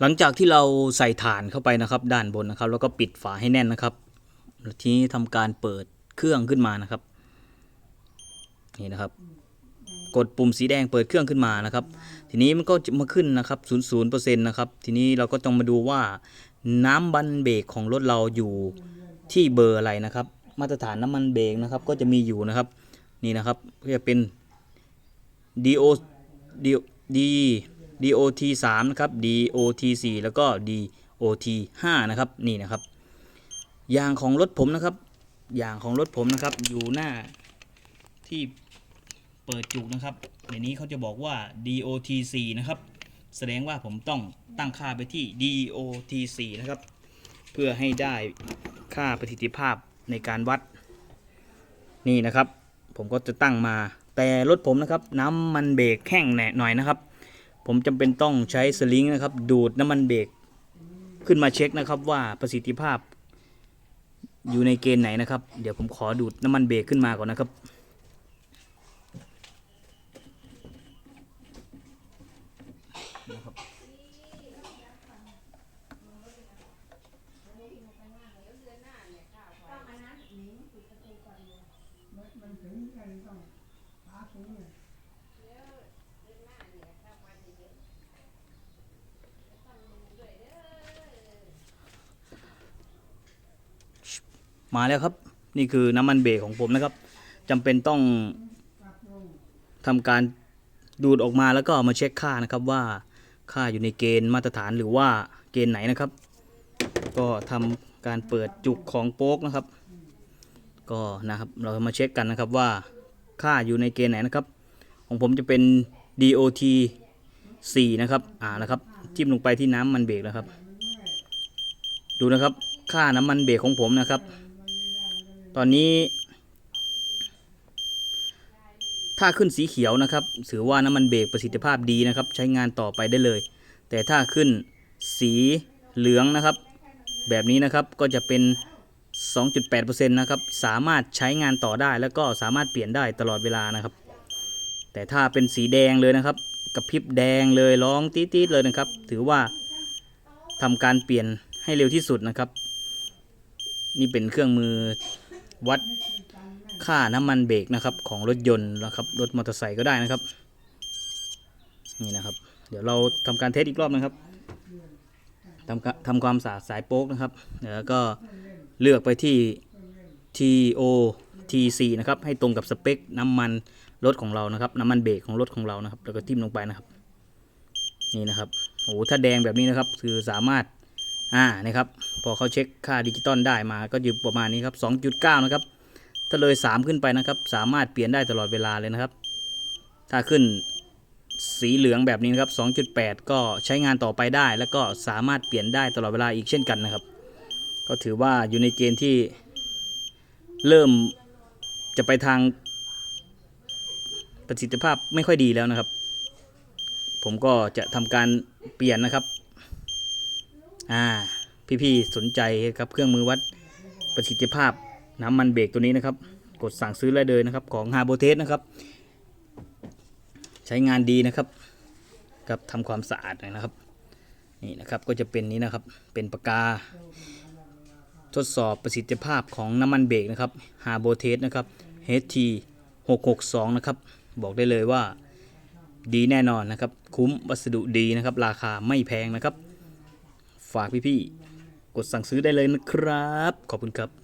หลังจากที่เราใส่ฐานเข้าไปนะครับด้านบนนะครับ แล้วก็ปิดฝาให้แน่นนะครับทีนี้ทำการเปิดเครื่องขึ้นมานะครับ นี่นะครับ กดปุ่มสีแดงเปิดเครื่องขึ้นมานะครับ ทีนี้มันก็จะมาขึ้นนะครับ00%นะครับ ทีนี้เราก็ต้องมาดูว่าน้ำบันเบรกของรถเราอยู่ที่เบอร์อะไรนะครับ มาตรฐานน้ำมันเบรกนะครับ ก็จะมีอยู่นะครับ นี่นะครับก็จะเป็น DO D DOT 3นะครับ DOT 4แล้วก็ DOT 5นะครับนี่นะครับยางของรถผมนะครับยางของรถผมนะครับอยู่หน้าที่เปิดจุกนะครับในนี้เขาจะบอกว่า DOT 4นะครับแสดงว่าผมต้องตั้งค่าไปที่ DOT 4นะครับเพื่อให้ได้ค่าประสิทธิภาพในการวัดนี่นะครับ ผมก็จะตั้งมาแต่รถผมนะครับน้ำมันเบรกแห้งแหน่หน่อยนะครับ ผมจำเป็นต้องใช้สลิงนะครับ ดูดน้ำมันเบรกขึ้นมาเช็คนะครับว่าประสิทธิภาพอยู่ในเกณฑ์ไหนนะครับ เดี๋ยวผมขอดูดน้ำมันเบรกขึ้นมาก่อนนะครับ มันถึงกันต้องหาถุงเนี่ย มาแล้วครับ นี่คือน้ำมันเบรกของผมนะครับจำเป็นต้องทำการดูดออกมาแล้วก็มาเช็คค่านะครับว่าค่าอยู่ในเกณฑ์มาตรฐานหรือว่าเกณฑ์ไหนนะครับ ก็ทำการเปิดจุกของโป๊กนะครับ ก็นะครับเรามาเช็คกันนะครับว่าค่าอยู่ในเกณฑ์ไหนนะครับ ของผมจะเป็น DOT 4 นะครับ อ่านะครับ จิ้มลงไปที่น้ำมันเบรกนะครับ ดูนะครับ ค่าน้ำมันเบรกของผมนะครับ ตอนนี้ ถ้าขึ้นสีเขียวนะครับ ถือว่าน้ำมันเบรกประสิทธิภาพดีนะครับ ใช้งานต่อไปได้เลย แต่ถ้าขึ้นสีเหลืองนะครับ แบบนี้นะครับก็จะเป็น 2.8%นะครับสามารถใช้งานต่อได้แล้วก็สามารถเปลี่ยนได้ตลอดเวลานะครับ แต่ถ้าเป็นสีแดงเลยนะครับกับพริบแดงเลยร้องตี๊ดเลยนะครับ ถือว่าทำการเปลี่ยนให้เร็วที่สุดนะครับ นี่เป็นเครื่องมือ วัดค่าน้ำมันเบรกนะครับของรถยนต์นะครับรถมอเตอร์ไซค์ก็ได้นะครับ นี่นะครับ เดี๋ยวเราทำการเทสอีกรอบนะครับทำกะทำความสะอาดสายโป๊กนะครับแล้วก็เลือกไปที่ TO T4 นะครับให้ตรงกับสเปคน้ำมันรถของเรานะครับน้ำมันเบรกของรถของเรานะครับ แล้วก็ทิ่มลงไปนะครับ นี่นะครับโอ้โหถ้าแดงแบบนี้นะครับ คือสามารถ อ่านะครับพอเขาเช็คค่าดิจิตอลได้มาก็อยู่ประมาณนี้ครับ 2.9 นะครับ ถ้าเลย 3 ขึ้นไปนะครับ สามารถเปลี่ยนได้ตลอดเวลาเลยนะครับ ถ้าขึ้นสีเหลืองแบบนี้นะครับ 2.8 ก็ใช้งานต่อไปได้ แล้วก็สามารถเปลี่ยนได้ตลอดเวลาอีกเช่นกันนะครับ ก็ถือว่าอยู่ในเกณฑ์ที่เริ่มจะไปทางประสิทธิภาพไม่ค่อยดีแล้วนะครับ ผมก็จะทำการเปลี่ยนนะครับ อ่า พี่ๆสนใจครับเครื่องมือวัดประสิทธิภาพน้ำมันเบรกตัวนี้นะครับ กดสั่งซื้อได้เลยนะครับ ของ h a r b o t e s นะครับ ใช้งานดีนะครับกับทำความสะอาดนะครับ นี่นะครับก็จะเป็นนี้นะครับเป็นปากกา ทดสอบประสิทธิภาพของน้ำมันเบรกนะครับ h a r b o t e s นะครับ HT 662 นะครับ บอกได้เลยว่าดีแน่นอนนะครับ คุ้มวัสดุดีนะครับ ราคาไม่แพงนะครับ ฝากพี่ๆ กดสั่งซื้อได้เลยนะครับ ขอบคุณครับ